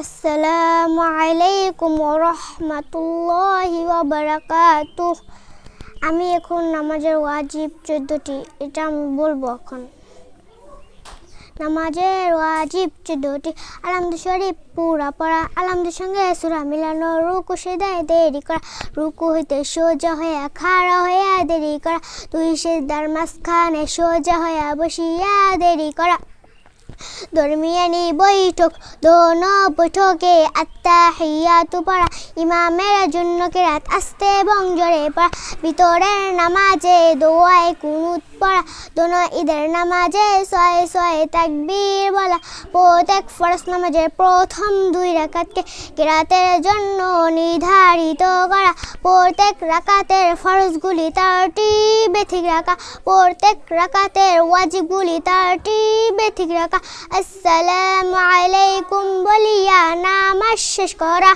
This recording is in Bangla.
আসসালামু আলাইকুম রহমতুল্লাহি বারাকাতুহ আমি এখন নামাজের ওয়াজিব চোদ্দটি, এটা আমি বলব এখন। নামাজের ওয়াজিব চোদ্দটি, আলহামদু শরীফ পুরা পড়া আলহামদুর সঙ্গে সুরা মিলানো, রুকু সেদায় দেরি করা, রুকু হইতে সোজা হয়ে খাড়া হয়ে দেরি করা, দুই সেদার মাঝখানে সোজা হয়ে বসিয়া দেরি করা। দরমিয়ানি বৈঠক দোনো বৈঠকে আত্মাহিয়াতু পড়া, ইমামের জন্য কেরাত আস্তে এবং জোরে পড়া, ভিতরের নামাজে দোয়ায় কুনুত পড়া দোনো ঈদের নামাজে ছয় ছয় তাকবীর বলা, প্রত্যেক ফরজ নামাজের প্রথম দুই রাকাতকে কেরাতের জন্য নির্ধারিত করা, প্রত্যেক রাকাতের ফরজগুলি তারটিবে ঠিক রাখা প্রত্যেক রাকাতের ওয়াজিবগুলি তারটিবে ঠিক রাখা। আসসালামু আলাইকুম বলিয়া নামাজ শেষ করা।